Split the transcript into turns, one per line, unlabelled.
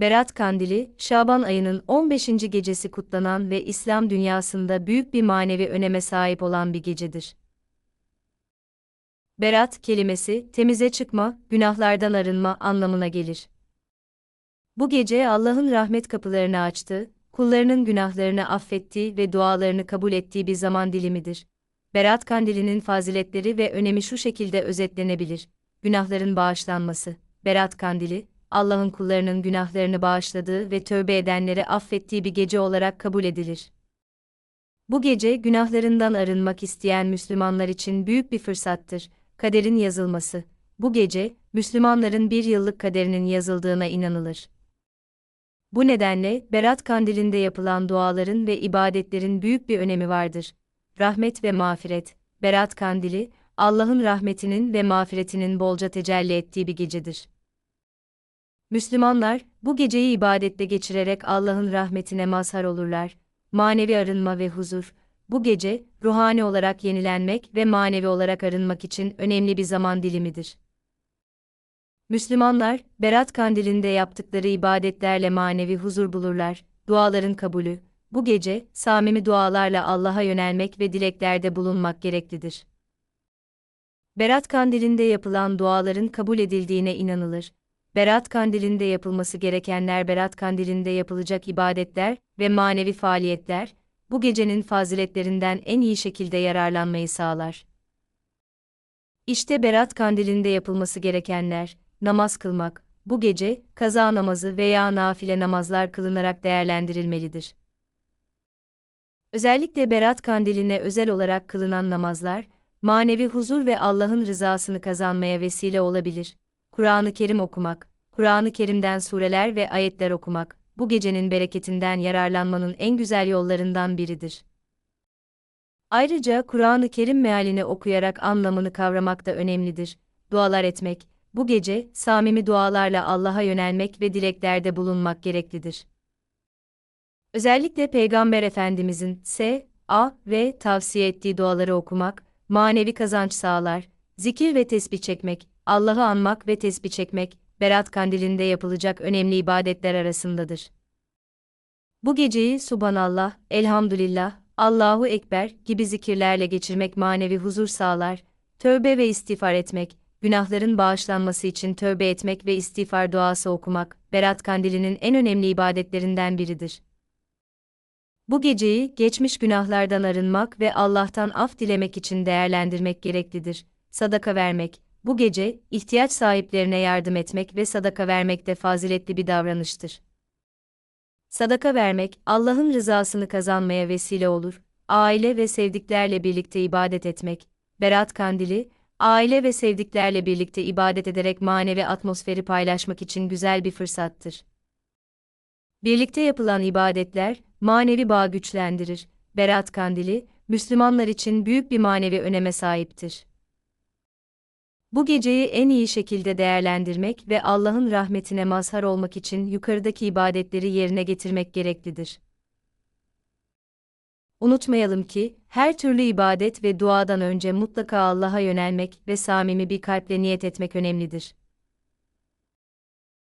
Berat Kandili, Şaban ayının 15. gecesi kutlanan ve İslam dünyasında büyük bir manevi öneme sahip olan bir gecedir. Berat kelimesi, temize çıkma, günahlardan arınma anlamına gelir. Bu gece Allah'ın rahmet kapılarını açtı, kullarının günahlarını affettiği ve dualarını kabul ettiği bir zaman dilimidir. Berat Kandili'nin faziletleri ve önemi şu şekilde özetlenebilir. Günahların bağışlanması. Berat Kandili, Allah'ın kullarının günahlarını bağışladığı ve tövbe edenleri affettiği bir gece olarak kabul edilir. Bu gece günahlarından arınmak isteyen Müslümanlar için büyük bir fırsattır. Kaderin yazılması. Bu gece, Müslümanların bir yıllık kaderinin yazıldığına inanılır. Bu nedenle, Berat Kandili'nde yapılan duaların ve ibadetlerin büyük bir önemi vardır. Rahmet ve mağfiret. Berat Kandili, Allah'ın rahmetinin ve mağfiretinin bolca tecelli ettiği bir gecedir. Müslümanlar, bu geceyi ibadette geçirerek Allah'ın rahmetine mazhar olurlar. Manevi arınma ve huzur, bu gece, ruhani olarak yenilenmek ve manevi olarak arınmak için önemli bir zaman dilimidir. Müslümanlar, Berat Kandili'nde yaptıkları ibadetlerle manevi huzur bulurlar, duaların kabulü, bu gece, samimi dualarla Allah'a yönelmek ve dileklerde bulunmak gereklidir. Berat Kandili'nde yapılan duaların kabul edildiğine inanılır. Berat Kandili'nde yapılması gerekenler Berat Kandili'nde yapılacak ibadetler ve manevi faaliyetler, bu gecenin faziletlerinden en iyi şekilde yararlanmayı sağlar. İşte Berat Kandili'nde yapılması gerekenler, namaz kılmak, bu gece, kaza namazı veya nafile namazlar kılınarak değerlendirilmelidir. Özellikle Berat Kandili'ne özel olarak kılınan namazlar, manevi huzur ve Allah'ın rızasını kazanmaya vesile olabilir. Kur'an-ı Kerim okumak, Kur'an-ı Kerim'den sureler ve ayetler okumak, bu gecenin bereketinden yararlanmanın en güzel yollarından biridir. Ayrıca Kur'an-ı Kerim mealini okuyarak anlamını kavramak da önemlidir. Dualar etmek, bu gece samimi dualarla Allah'a yönelmek ve dileklerde bulunmak gereklidir. Özellikle Peygamber Efendimizin S, A ve tavsiye ettiği duaları okumak, manevi kazanç sağlar, zikir ve tesbih çekmek, Allah'ı anmak ve tesbih çekmek, Berat Kandili'nde yapılacak önemli ibadetler arasındadır. Bu geceyi Subhanallah, Elhamdülillah, Allahu Ekber gibi zikirlerle geçirmek manevi huzur sağlar, tövbe ve istiğfar etmek, günahların bağışlanması için tövbe etmek ve istiğfar duası okumak, Berat Kandili'nin en önemli ibadetlerinden biridir. Bu geceyi geçmiş günahlardan arınmak ve Allah'tan af dilemek için değerlendirmek gereklidir. Sadaka vermek, bu gece ihtiyaç sahiplerine yardım etmek ve sadaka vermek de faziletli bir davranıştır. Sadaka vermek Allah'ın rızasını kazanmaya vesile olur. Aile ve sevdiklerle birlikte ibadet etmek. Berat Kandili, aile ve sevdiklerle birlikte ibadet ederek manevi atmosferi paylaşmak için güzel bir fırsattır. Birlikte yapılan ibadetler manevi bağ güçlendirir. Berat Kandili, Müslümanlar için büyük bir manevi öneme sahiptir. Bu geceyi en iyi şekilde değerlendirmek ve Allah'ın rahmetine mazhar olmak için yukarıdaki ibadetleri yerine getirmek gereklidir. Unutmayalım ki, her türlü ibadet ve duadan önce mutlaka Allah'a yönelmek ve samimi bir kalple niyet etmek önemlidir.